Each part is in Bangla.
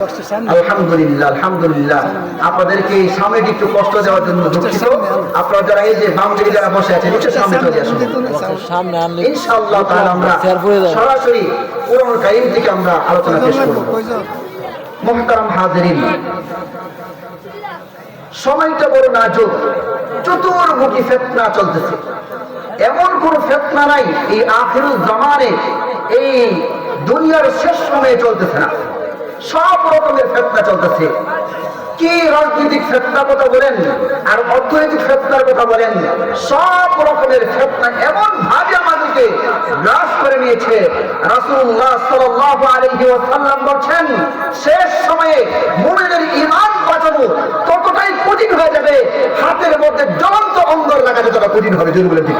আলহামদুলিল্লাহ আলহামদুলিল্লাহ। আপনাদেরকে এই সামনে একটু কষ্ট দেওয়ার জন্য দুঃখিত। আপনারা যারা এই যে বাম দিকে যারা বসে আছেন সামনে চলে আসুন। সামনে আনলে ইনশাআল্লাহ তাআলা আমরা। সরাসরি কোরআন কারীম থেকে আমরা আলোচনা পেশ করব। মুহতারাম হাজিরিন। সময়টা বড় নাজুক। চতুর্মুখী ফেতনা চলতেছে। এমন কোন ফেতনা নাই এই আখিরুল জামানে। এই দুনিয়ার শেষ সময়ে চলতেছে না। সব রকমের ফেতনা চলতেছে। কি রাজনৈতিক ফেতনার কথা বলেন, আর অর্থনৈতিক ফেতনার কথা বলেন, সব রকমের ফেতনা এমন ভাবে আমাদেরকে গ্রাস করে নিয়েছে। রাসূলুল্লাহ সাল্লাল্লাহু আলাইহি ওয়াসাল্লাম বলছেন, শেষ সময়ে মুমিনের ঈমান বাঁচানো ততটাই কঠিন হয়ে যাবে, হাতের মধ্যে জ্বলন্ত অঙ্গর লাগা যতটা কঠিন হবে, জোর বলে ঠিক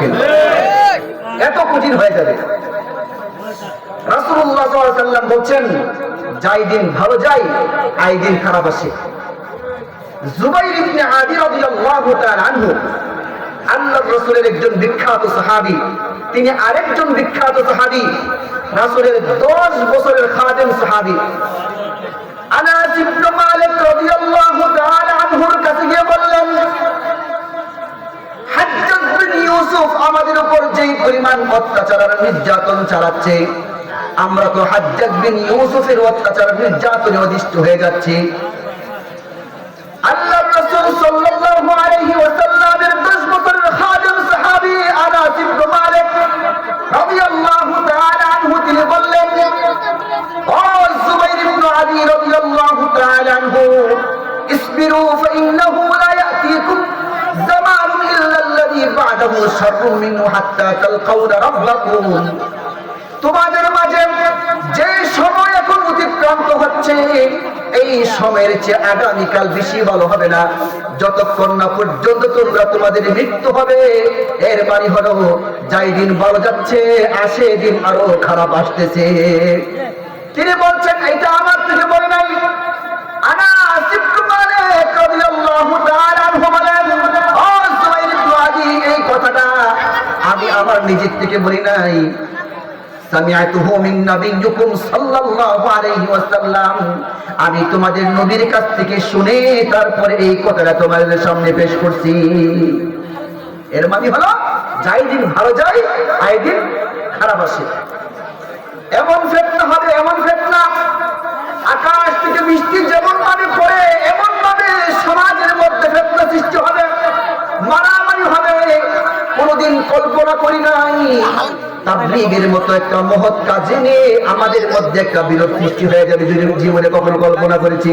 এত কঠিন হয়ে যাবে। রাসূলুল্লাহ সাল্লাল্লাহু আলাইহি যাই দিন ভালো যাই, আই দিন খারাপ আসে। জুবাইর ইবনে আদি রাদিয়াল্লাহু তাআলা আনহু রাসূলের একজন বিখ্যাত সাহাবী, তিনি আরেকজন বিখ্যাত সাহাবী, রাসূলের 10 বছরের খাদেম সাহাবী। আনাস ইবনে মালিক রাদিয়াল্লাহু তাআলা আনহুর কাছে গিয়ে বললেন, হাজ্জাজ বিন ইউসুফ আমাদের উপর যেই পরিমাণ অত্যাচার আর নির্যাতন চালাচ্ছে আমরা তো হাজ্জাজ বিন ইউসুফের অত্যাচার নির্যাতনে অধিষ্ঠ হয়ে যাচ্ছি। আল্লাহ রাসূল সাল্লাল্লাহু আলাইহি ওয়াসাল্লামের 10 বছরের খাদেম সাহাবী আনাস ইবনে মালিক রাদিয়াল্লাহু তাআলা আনহু, তিনি বললেন, ও জুবাইর ইবনে আদি রাদিয়াল্লাহু তাআলা আনহু, ইসবিরু ফাইন্নাহু লা ইয়াতিকুম জামানু ইল্লা আল্লাযী বা'দাহু শাররুম মিনহু হাত্তা তালকাউনা রাব্বাকুম তোমাদের মাঝে যে সময় এখন অতিক্রান্ত হচ্ছে এই সময়ের চেয়ে আগামীকাল বেশি ভালো হবে না। যতক্ষণ না পর্যন্ত তোমরা তোমাদের মৃত্যু হবে, এর মানে হলো যাই দিন ভালো যাচ্ছে আসে দিন আরও খারাপ আসতেছে। তিনি বলছেন এটা আমার থেকে বলে নাই। আমি আমার নিজের থেকে বলি নাই। আমি তোমাদের নবীর কাছ থেকে শুনে তারপরে এই কথাটা তোমাদের সামনে পেশ করছি। এর মানে হলো, যাই দিন ভালো যায়, আই দিন খারাপ আসে। এমন ফেতনা হবে, এমন ফেতনা। আকাশ থেকে বৃষ্টি যেমন ভাবে পড়ে এমন ভাবে সমাজের মধ্যে ফেতনা সৃষ্টি হবে, মারামারি হবে। কোনোদিন কল্পনা করি নাই তাবলিগের মতো একটা মহৎ কাজে নিয়ে আমাদের মধ্যে একটা বিরোধ সৃষ্টি হয়ে যাবে যদি জীবনে কখনো কল্পনা করেছি।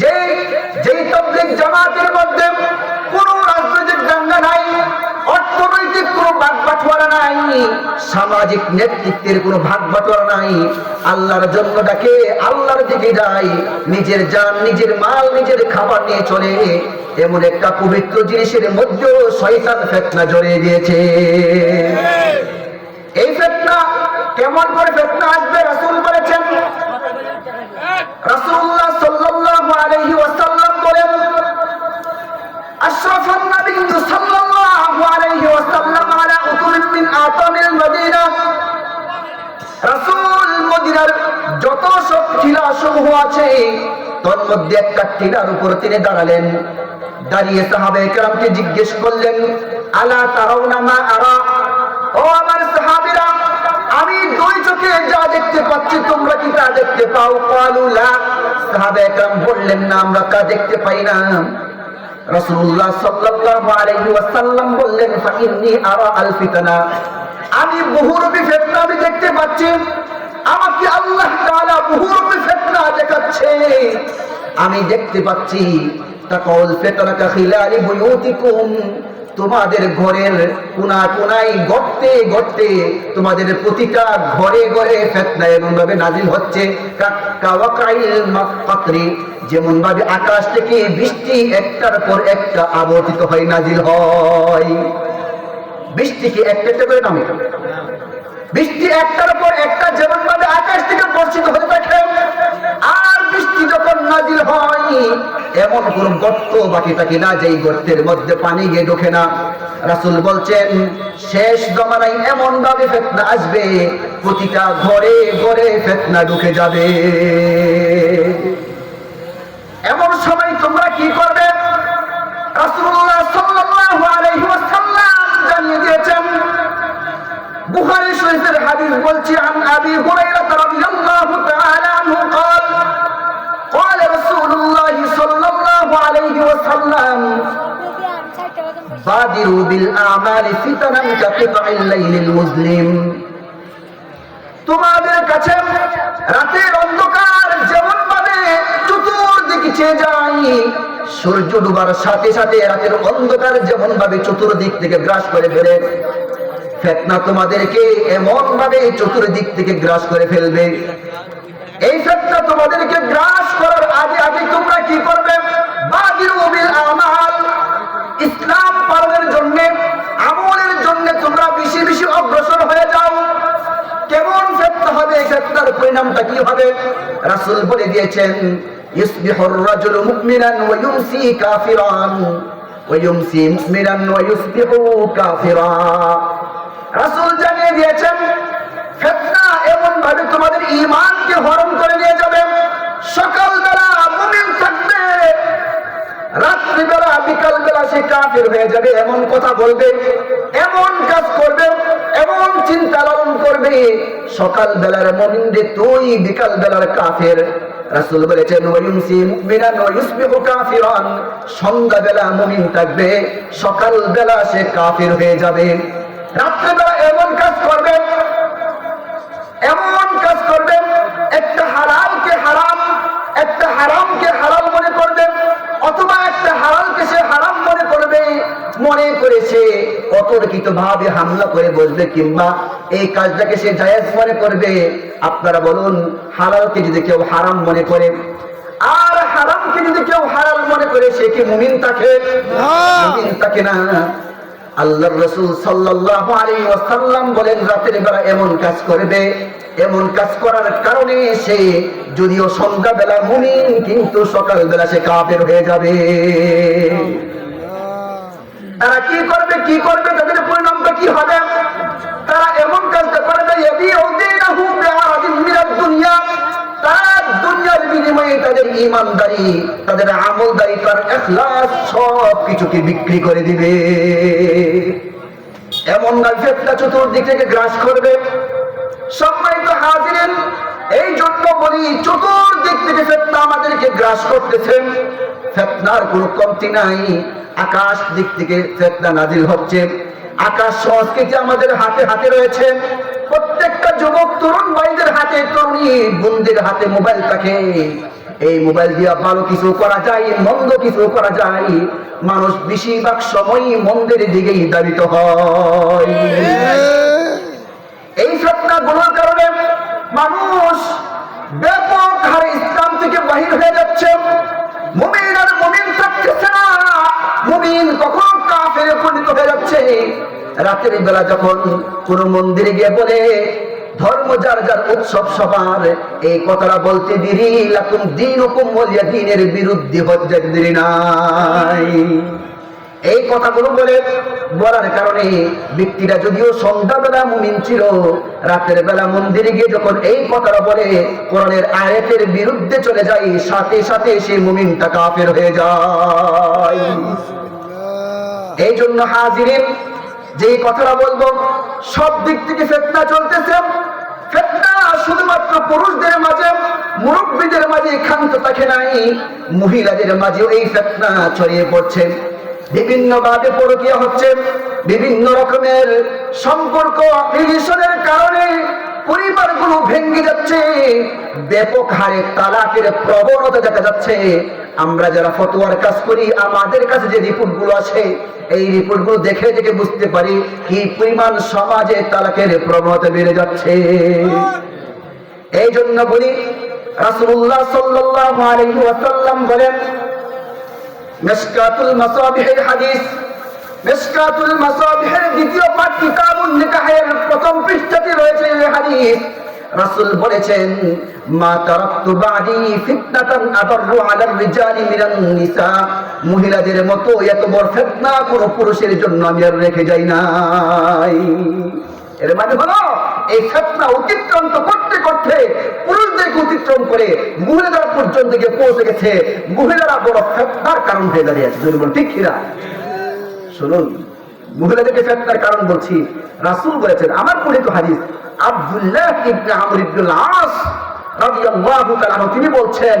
যে যেই তবলিগ জামাতের মধ্যে কোনো রাজনৈতিক দাঙ্গা নাই, অর্থনৈতিক কোনো ভাগ বাটোয়ারা নাই, সামাজিক নেতৃত্বের কোনো ভাগ বাটোয়ারা নাই, আল্লাহর জন্য ডাকে, আল্লাহর দিকে যায়, নিজের জান, নিজের মাল, নিজের খাবার নিয়ে চলে। এমন একটা পবিত্র জিনিসের মধ্যেও শয়তান ফেতনা জড়িয়ে দিয়েছে হ্যাঁ। এই ফেতনা কেমন করে ফেতনা আসবে? রাসুল বলেছেন রাসুল্লাহ সাল্লাল্লাহু আলাইহি ওয়াসাল্লাম বলেন আশরাফুন নবী সাল্লাল্লাহু আলাইহি ওয়াসাল্লাম আলা উতুল মিন আতামিল মদিনা। রাসূল মদিনার যত সব টিলা সমূহ আছে তার মধ্যে একটা টিলার উপর তিনি দাঁড়ালেন। দাঁড়িয়ে সাহাবে কেরামকে জিজ্ঞেস করলেন, আলা তারাউনা মা আরা? ও আমার সাহাবীরা, আমি দুই চোখে যা দেখতে পাচ্ছি, তোমরা কি তা দেখতে পাও? কালু সাহাবে কেরাম বললেন, না, আমরা তা দেখতে পাই না। রাসূলুল্লাহ সাল্লাল্লাহু আলাইহি ওয়াসাল্লাম বললেন ফাইন্নি আরা আল ফিতনা আমি বহুরূপী ফিতনা আমি দেখতে পাচ্ছি। আমাকে আল্লাহ তাআলা বহুরূপী ফিতনা দেখাচ্ছে। আমি দেখতে পাচ্ছি তোমাদের ঘরের কোনা কোনায় গর্তে গর্তে তোমাদের প্রতিটা ঘরে ঘরে ফেতনা এমন ভাবে নাজিল হচ্ছে। যেমন ভাবে আকাশ থেকে বৃষ্টি একটার পর একটা আবর্তিত হয় নাজিল হয়। বৃষ্টি কি একটা করে নামে? বৃষ্টি একটার পর একটা যেমন ভাবে আকাশ থেকে বর্ষিত হতে থাকে নাজিল হয়। এমন কোন গর্ত বাকি থাকে না, যেই গর্তের মধ্যে পানি গিয়ে ঢোকে না। রাসুল বলছেন, শেষ জমানায় এমন ভাবে ফেতনা আসবে, প্রতিটা ঘরে ঘরে ফেতনা ঢুকে যাবে। এমন সময় তোমরা কি করবে? রাসূলুল্লাহ সাল্লাল্লাহু আলাইহি ওয়াসাল্লাম জানিয়ে দিয়েছেন, বুখারী শরীফের হাদিস বলছি, আন আবি হুরায়রা রাদিয়াল্লাহু তাআলা আনহু قال বাদিরু বিল আমালি ফিতানান কাকিতাইল লাইলিল মুসলিম তোমাদের কাছে রাতের অন্ধকার যেমন ভাবে চতুর্দিকে চেয়ে যায়, সূর্য ডুবার সাথে সাথে রাতের অন্ধকার যেমন ভাবে চতুর্দিক থেকে গ্রাস করে ফেলে। ফেতনা তোমাদেরকে এমন ভাবে চতুর্দিক থেকে গ্রাস করে ফেলবে। এই ফেতনা তোমাদেরকে গ্রাস করার আগে আগে তোমরা কি করবে? বাদির বিল আমাল হবে পরিণামটা কি হবে? রাসুল বলে দিয়েছেন তোমাদের ঈমানকে হরণ করে কাফের হয়ে যাবে, এমন কথা বলবে, এমন কাজ করবে, এমন চিন্তা লালন করবে সকাল বেলার মমিনরে তুই বিকাল বেলার কাফের। রাসূল বলেছেন ওয়ায়ুমসি মুমিনান ওয়া ইউসবিহু কাফিরান। সন্ধ্যা বেলা মুমিন থাকবে সকাল বেলা সে কাফের হয়ে যাবে। রাত্রিবেলা এমন কাজ করবে এমন কাজ করবে একটা হারামকে হারাম একটা হারামকে হারাম মনে করবে অথবা একটা হারামকে সে হারাম মনে করবে মনে করেছে অতর্কিত ভাবে হামলা করে বসবে কিংবা এই কাজটাকে সে জায়েজ মনে করবে আপনারা বলুন হালালকে যদি কেউ হারাম মনে করে আর হারামকে যদি কেউ হারাম মনে করে সে কি মুমিন থাকে মুমিন থাকে না। আল্লাহর রসুল সাল্লাল্লাহু আলাইহি ওয়াসাল্লাম বলেন রাতের বেলা এমন কাজ করবে এমন কাজ করার কারণে সে যদিও সন্ধ্যা বেলা মুমিন কিন্তু সকাল বেলা সে কাফের হয়ে যাবে। তারা কি করবে কি করবে, তাদের পরিণামটা কি হবে? তারা এমন কাজটা দুনিয়া। তারা দুনিয়ার বিনিময়ে তাদের ইমানদারি তাদের তার সব কিছুকে বিক্রি করে দিবে। এমন চতুর্দিক থেকে গ্রাস করবে। সম্মানিত হাজিরেন এই জন্য বলি, চতুর্দিক থেকে ফেতনা আমাদেরকে গ্রাস করতেছেন ফেতনার কোনো কমতি নাই। আকাশ দিক থেকে ফেতনা নাজিল হচ্ছে। আকাশ সংস্কৃতি আমাদের হাতে হাতে রয়েছে। প্রত্যেকটা যুবক, তরুণ ভাইদের হাতে, তরুণী বোনদের হাতে মোবাইল থাকে। এই মোবাইল দিয়ে ভালো কিছু করা যায়, মন্দ কিছু করা যায়। মানুষ বেশিরভাগ সময়ই মন্দের দিকেই দাবিত হয় এই ফেতনা গুলোর কারণে মানুষ ব্যাপক হারে ইসলাম থেকে বাহির হয়ে যাচ্ছে। মুমিন আর মুমিন থাকতেছে না। মুমিন কখন কাফের পরিণত হয়ে যাচ্ছে। রাতের বেলা যখন কোন মন্দিরে গিয়ে বলে, ধর্ম যার যার উৎসব সবার, এই কথাটা বলতে দেরি। লাকুম দিন হুকুম বলিয়া দিনের বিরুদ্ধে হচ্ছে দেরি নাই। এই কথাগুলো বলে বলার কারণে ব্যক্তিরা যদিও সন্ধ্যাবেলা মুমিন ছিল রাতের বেলা মন্দিরে গিয়ে যখন এই কথাটা বলে কোরআনের আয়াতের বিরুদ্ধে চলে যায় সাথে সাথে সে মুমিনটা কাফের হয়ে যায়। এই জন্য হাজিরিন যে কথাটা বলব সব দিক থেকে ফেতনা চলতেছে। ফেতনা শুধুমাত্র পুরুষদের মাঝে মুরব্বীদের মাঝে ক্ষান্ত থাকে নাই মহিলাদের মাঝেও এই ফেতনা ছড়িয়ে পড়ছে। বিভিন্ন ভাবে পরকীয়া হচ্ছে, বিভিন্ন রকমের সম্পর্ক রিলেশনের কারণে পরিবারগুলো ভেঙে যাচ্ছে, ব্যাপক হারে তালাকের প্রবণতা দেখা যাচ্ছে। আমরা যারা ফতোয়ার কাজ করি, আমাদের কাছে যে রিপোর্টগুলো আছে এই রিপোর্টগুলো দেখে দেখে বুঝতে পারি কি পরিমাণ সমাজে তালাকের প্রবণতা বেড়ে যাচ্ছে। এই জন্য বলি, রাসূলুল্লাহ সাল্লাল্লাহু আলাইহি ওয়াসাল্লাম বলেন মিশকাতুল মাসাবিহের হাদিস। মাসাবিহের দ্বিতীয় পাঠ কিতাবুন নিকাহের প্রথম পৃষ্ঠাতে রয়েছে এই হাদিস। রাসূল বলেছেন, মা তারাকতু বাদি ফিতনাতান আদাররু আলার রিজালি মিনান নিসা। মহিলাদের মতো এত বড় ফিতনা কোন পুরুষের জন্য আমি আর রেখে যাই নাই। এর মানে হলো এই ফেতনা অতিক্রান্ত করতে করতে পুরুষদেরকে অতিক্রম করে মহিলারা পর্যন্ত গিয়ে পৌঁছে গেছে। মহিলারা বড় ফেতনার কারণ হয়ে দাঁড়িয়েছে যদি বল ঠিক কিনা শুনুন, মহিলাদেরকে ফেতনার কারণ বলছি। রাসূল বলেছেন, আমার পরিচিত হাদিস, আব্দুল্লাহ ইবনে আমর ইবনে আস রাদিয়াল্লাহু তাআলা তিনি বলছেন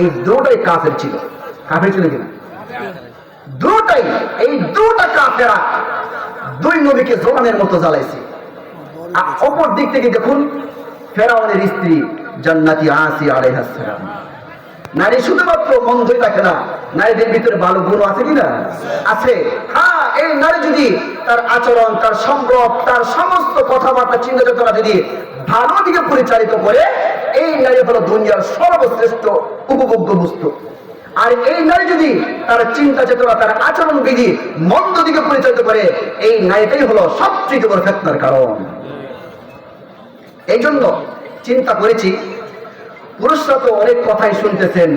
এই দুটাই কাফের ছিল। কাফের ছিল কিনা? দুটাই। এই দুটা কাফেরা দুই নবীকে জোরানের মতো জ্বালাইছে। আর অপর দিক থেকে দেখুন, ফেরাউনের স্ত্রী জান্নাতি আসি আলাইহিস সালাম। নারী শুধুমাত্র মন্দই থাকে না, নারীদের ভিতরে ভালো গুণ আছে কিনা? আছে। হ্যাঁ এই নারী যদি তার আচরণ, তার সম্ভব, তার সমস্ত কথাবার্তা চিন্তা চেতনা যদি ভালো দিকে পরিচালিত করে এই নারী হলো দুনিয়ার সর্বশ্রেষ্ঠ উপভোগ্য বস্তু। আর এই নারী যদি তার চিন্তা চেতনা, তার আচরণ বিধি, মন্দ দিকে পরিচালিত করে, এই নারীটাই হলো সবচেয়ে বড় ফেতনার কারণ। এই জন্য চিন্তা করেছি, পুরুষরা তো অনেক কথাই শুনতেছেন,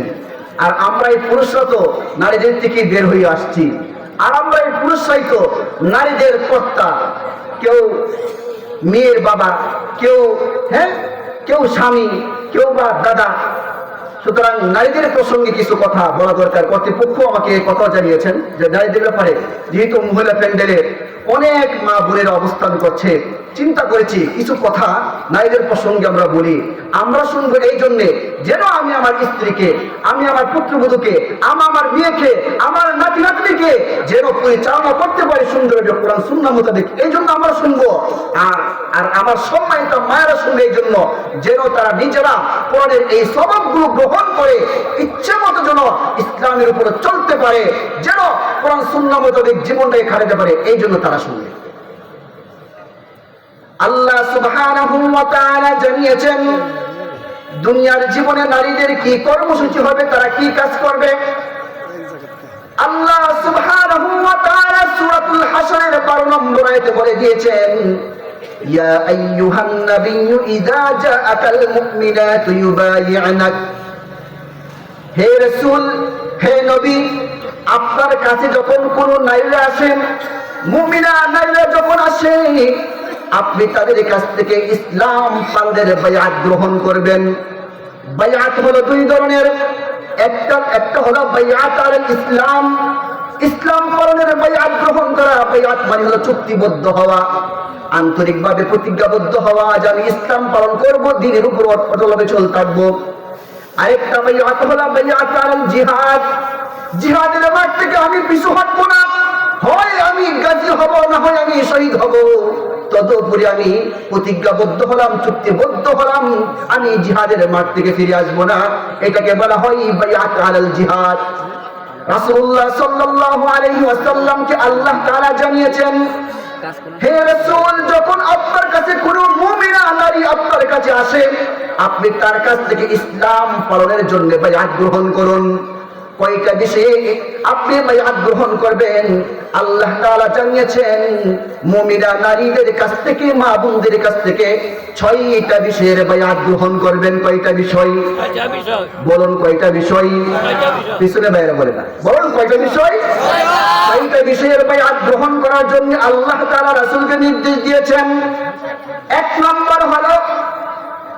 আর আমরা এই পুরুষরা তো নারীদের থেকে বের হয়ে আসছি। আর আমরা এই পুরুষরাই তো নারীদের কর্তা। কেউ মেয়ের বাবা, কেউ হ্যাঁ? কেউ স্বামী, কেউ বা দাদা। সুতরাং নারীদের প্রসঙ্গে কিছু কথা বলা দরকার। কর্তৃপক্ষ আমাকে কথা জানিয়েছেন যে নারীদের ব্যাপারে, যেহেতু মহিলা প্যান্ডেলের অনেক মা বোনের অবস্থান করছে চিন্তা করেছি, কিছু কথা নারীদের প্রসঙ্গে আমরা বলি। আমরা শুনব এই জন্যে, যেন আমি আমার স্ত্রীকে, আমি আমার পুত্রবধূকে, আমি আমার মেয়েকে, আমার নাতি নাতনিকে যেন পরিচালনা করতে পারি সুন্দর কোরআন সুন্না মোতাবেক, এই জন্য আমরা শুনব। আর আর আমার সম্মানিত মায়েরা শুনবে এই জন্য, যেন তারা নিজেরা কোরআনের এই সবকগুলো গ্রহণ করে, ইচ্ছে মতো যেন ইসলামের উপরে চলতে পারে, যেন কোরআন সুন্না মোতাবেক জীবনটাকে খাটাতে পারে, এই জন্য তারা শুনবে। আল্লাহ সুবহানাহু ওয়া জানিয়েছেন, দুনিয়ার জীবনে নারীদের কি কর্মসূচি হবে, তারা কি কাজ করবে? আল্লাহ সুবহানাহু ওয়া তাআলা সূরাতুল হাশরের 12 নম্বর আয়াতে বলে দিয়েছেন, ইয়া আইয়ুহান নাবিয়্যু ইযা জাআকাল মুমিনাতু ইউবাই'নাক হে রাসূল, হে নবী, আপনার কাছে যখন কোন নারীরা আসেন, মুমিনা নারীরা যখন আসে আপনি তাদের কাছ থেকে ইসলাম পালনের বায়াত গ্রহণ করবেন। বায়াত হলো দুই ধরনের। একটা একটা হলো বায়াত আর ইসলাম। ইসলাম পালনের বায়াত গ্রহণ করা, বায়াত মানে হলো চুক্তিবদ্ধ হওয়া, আন্তরিকভাবে প্রতিজ্ঞাবদ্ধ হওয়া যে আমি ইসলাম পালন করব, দিনের উপর অটলভাবে চল থাকব। আরেকটা বাইয়াত হলো বাইয়াত আল জিহাদ। জিহাদের মাঠ থেকে আমি পিছু হটবো না। হয় আমি গাজী হব, না হয় আমি শহীদ হব। তদুপরি আমি প্রতিজ্ঞাবদ্ধ হলাম, চুক্তিবদ্ধ হলাম। আমি জিহাদের মাঠ থেকে ফিরে আসব না। এটাকে বলা হয় বাইয়াত জিহাদ। আসে, আপনি তার কাছ থেকে ইসলাম পালনের জন্য বায়াত গ্রহণ করুন। কয়টা বিষয়ে আপনি বায়াত গ্রহণ করবেন? আল্লাহ তাআলা জানিয়েছেন মুমিনা নারীদের কাছ থেকে মা বোনদের কাছ থেকে ছয়টা বিষয়ের বায়াত গ্রহণ করবেন। কয়টা বিষয়? বলুন কয়টা বিষয়? পিছনে বাইরে বলে না। বলুন কয়টা বিষয়? কয়টা বিষয়ের বায়াত গ্রহণ করার জন্য আল্লাহ তাআলা রাসূলকে নির্দেশ দিয়েছেন। এক নম্বর হলো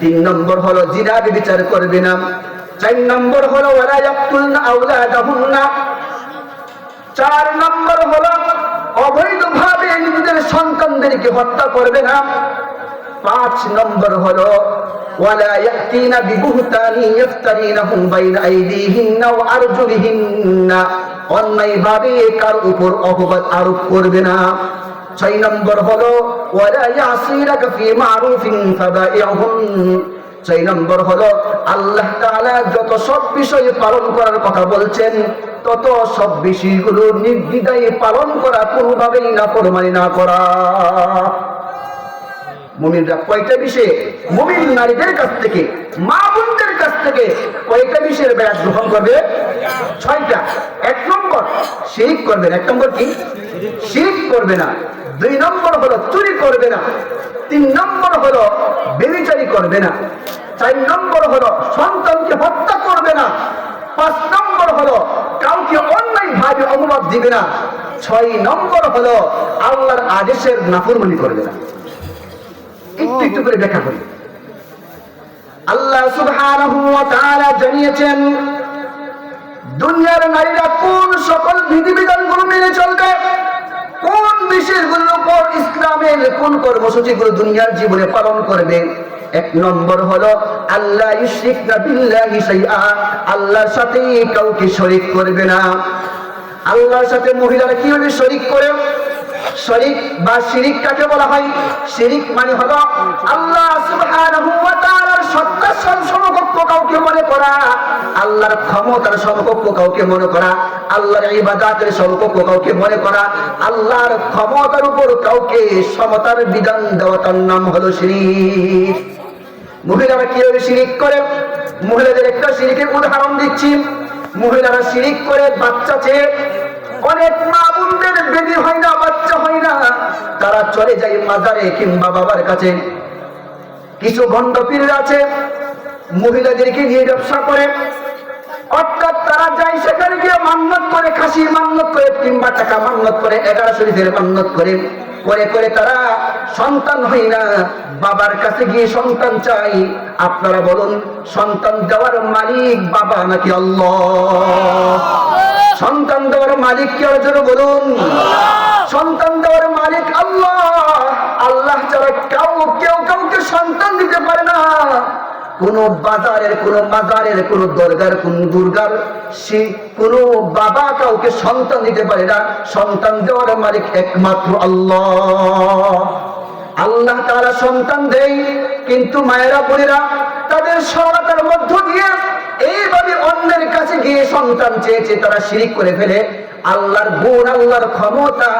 তিন নম্বর হলো জিনা বিচার করবে না। চার নম্বর হলো চার নম্বর হলো অবৈধভাবে নিজেদের সন্তানদেরকে হত্যা করবে না। পাঁচ নম্বর হলো আরজুলিহিন্না। অন্যায়ভাবে কার উপর অপবাদ আরোপ করবে না। ছয় নম্বর হলো ছয় নম্বর হলো, আল্লাহ যত সব বিষয়ে পালন করার কথা বলছেন, তত সব বিষয়গুলো নির্দ্বিধায় পালন করা কোনোভাবেই না প্রমাণী না করা। মুমিনরা কয়টা বিষয়ে? মুমিন নারীদের কাছ থেকে, মা বোনদের কাছ থেকে কয়টা বিষয়ের ব্যাগ গ্রহণ করবে? ছয়টা। এক নম্বর, শিরিক করবে না। এক নম্বর কি? শিরিক করবে না। দুই নম্বর হলো চুরি করবে না। তিন নম্বর হলো বেবিচারি করবে না। চার নম্বর হলো সন্তানকে হত্যা করবে না। পাঁচ নম্বর হলো কাউকে অন্যায় ভাবে অনুবাদ দিবে না। ছয় নম্বর হলো আল্লাহর আদেশের নাফরমানি করবে না। একটু করে করি আল্লাহ সুবহানাহু ওয়া তাআলা জানিয়েছেন, দুনিয়ার নারীরা কোন সকল বিধিবিধানগুলো মেনে চলবে? কোন বিষয়গুলোর উপর ইসলামের কোন কর্মসূচিগুলো দুনিয়ার জীবনে পালন করবে? এক নম্বর হলো আল্লাহ ইউশরিকনা বিল্লাহি শাইআ, আল্লাহর সাথে কাউকে শরীক করবে না। আল্লাহর সাথে মহিলারা কীভাবে শরীক করে? শরিক বা শিরিক কাকে বলা হয়? শিরিক মানে হলো আল্লাহ সুবহানাহু ওয়া তাআলার সত্তার সমকক্ষ কাউকে মনে করা, আল্লাহর ক্ষমতার সমকক্ষ কাউকে মনে করা, আল্লাহর ইবাদতের সমকক্ষ কাউকে মনে করা, আল্লাহর ক্ষমতার উপর কাউকে সমতার বিধান দেওয়া, তার নাম হলো শিরিক। মহিলারা কীভাবে শিরিক করে? মহিলাদের একটা শিরিকের উদাহরণ দিচ্ছি। মহিলারা শিরিক করে বাচ্চা চেয়ে অনেক মা বেবি হয় না, বাচ্চা হয় না, তারা চলে যায় মাজারে কিংবা বাবার কাছে। কিছু ভণ্ড পীর আছে, মহিলাদেরকে নিয়ে ব্যবসা করে। অর্থাৎ তারা যায় সেখানে গিয়ে মান্নত করে খাসির মান্নত করে কিংবা টাকা মান্নত করে, এগারো শরীফের মান্নত করে। করে করে তারা সন্তান হয় না। বাবার কাছে গিয়ে সন্তান চাই। আপনারা বলুন, সন্তান দেওয়ার মালিক বাবা নাকি আল্লাহ? সন্তান দেওয়ার মালিক কে জন্য বলুন? সন্তান দেওয়ার মালিক আল্লাহ। আল্লাহ ছাড়া কেউ কেউ কাউকে সন্তান দিতে পারে না। কোন বাজারের কোন মাজারের কোন দরগার কোন দুর্গার সে কোন বাবা কাউকে সন্তান দিতে পারে না। সন্তান দেওয়ার মালিক একমাত্র আল্লাহ। আল্লাহ তারা সন্তান দেয় কিন্তু মায়েরা বোনেরা তাদের সরলতার মধ্য দিয়ে এইভাবে অন্যের কাছে গিয়ে সন্তান চেয়েছে তারা শিরিক করে ফেলে আল্লাহর গুণ আল্লাহর ক্ষমতা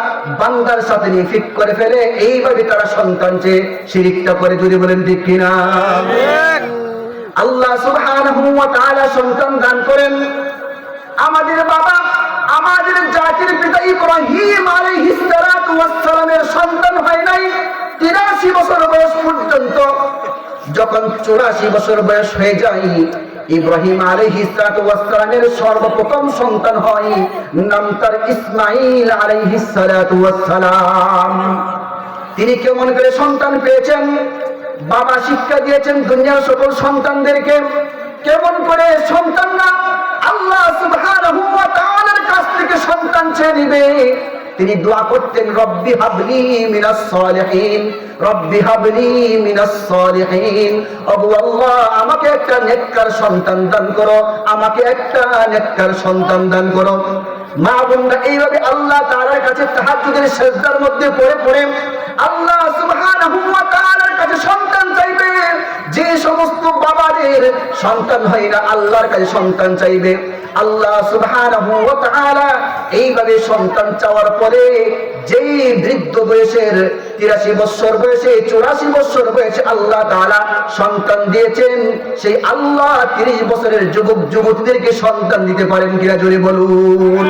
বান্দার সাথে নিয়ে ফিট করে ফেলে এইভাবে তারা সন্তান চেয়ে শিরিকটা করে যদি বলেন ঠিক কিনা? আল্লাহ সুবহানাহু ওয়া তাআলা সন্তান দান করেন। আমাদের বাবা আমাদের জাতির পিতা ইব্রাহিম আলাইহিস সালাতু ওয়াস সালামের সন্তান হয় নাই 83 বছর বয়স পর্যন্ত। যখন 84 বছর বয়স হয়ে যায় ইব্রাহিম ওয়াস সালামের সর্বপ্রথম সন্তান হয়, নাম তার ইসমাইল ওয়াস সালাম তিনি কেমন করে সন্তান পেয়েছেন? বাবা শিক্ষা দিয়েছেন দুনিয়ার সকল সন্তানদেরকে। কেমন করে সন্তানরা আল্লাহ সুবহানাহু ওয়া তাআলার কাছ থেকে সন্তান চেয়ে নিবে তিনি দোয়া করতেন, রব্বি হাবলি মিনাস সালিহিন, রব্বি হাবলি মিনাস সালিহিন। আল্লাহ, আমাকে একটা নেককার সন্তান দান করো, আমাকে একটা নেককার সন্তান দান করো। মা বোনরা এইভাবে আল্লাহ তাআলার কাছে তাহাজ্জুদের সেজদার মধ্যে পড়ে পড়ে আল্লাহ কাছে সন্তান চাইবে। যে সমস্ত বাবাদের সন্তান হয় না আল্লাহর কাছে সন্তান চাইবে। আল্লাহ সুবহানাহু ওয়া তাআলা এইভাবে সন্তান চাওয়ার পরে যেই বৃদ্ধ বয়সের তিরাশি বছর বয়সে, চুরাশি বছর বয়সে আল্লাহ তাআলা সন্তান দিয়েছেন, সেই আল্লাহ তিরিশ বছরের যুবক যুবতীদেরকে সন্তান দিতে পারেন কিনা জোরে বলুন।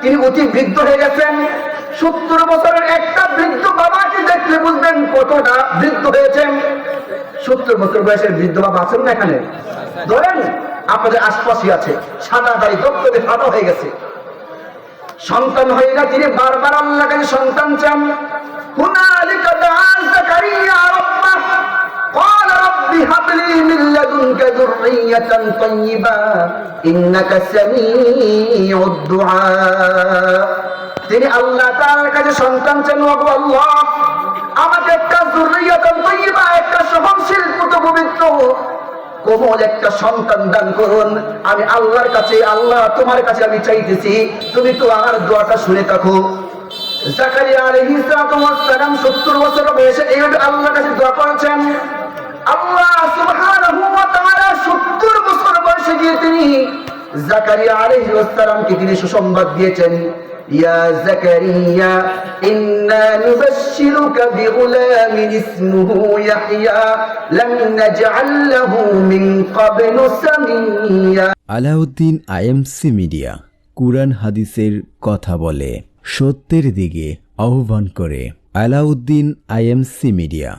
তিনি অতি বৃদ্ধ হয়ে গেছেন। সত্তর বছরের একটা বৃদ্ধ বাবাকে দেখলে বুঝবেন কতটা বৃদ্ধ হয়েছেন। সত্তর বছর বয়সের বৃদ্ধ বাবা আছেন না এখানে? ধরেন আপনাদের আশপাশই আছে, সাদা দাড়ি দপ্তরে সাদা হয়ে গেছে। সন্তান হয়ে না তিনি বারবার আল্লাহ সন্তান চান। হুনালিকা দাআ জাকারিয়া هب لي من لدنك ذرية طيبة إنك سميع الدعاء তিনি আল্লাহ তাআলার কাছে সন্তান চান ওগো আল্লাহ আমাকে একটা জুররিয়াতান তাইয়্যিবা একটা সহনশীল পুত্র পবিত্র কোমল একটা সন্তান দান করুন আমি আল্লাহর কাছে আল্লাহ তোমার কাছে আমি চাইতেছি তুমি তো আমার দোয়াটা শুনে থাকো জাকারিয়া আলাইহিস সালাম 70 বছর বয়সে এইভাবে আল্লাহর কাছে দোয়া করেছেন আল্লাহ বয়সে গিয়ে তিনি জাকারিয়া আলাইহিস সালামকে তিনি সুসংবাদ দিয়েছেন, ইয়া জাকারিয়া, ইন্না নুবাশশিরুকা বিগুলামিন ইসমুহু ইয়াহইয়া, লাম মিন ক্বাবলু সামিয়্যা আলাউদ্দিন আইএমসি মিডিয়া, কুরআন হাদিসের কথা বলে, সত্যের দিকে আহ্বান করে, আলাউদ্দিন আইএমসি মিডিয়া।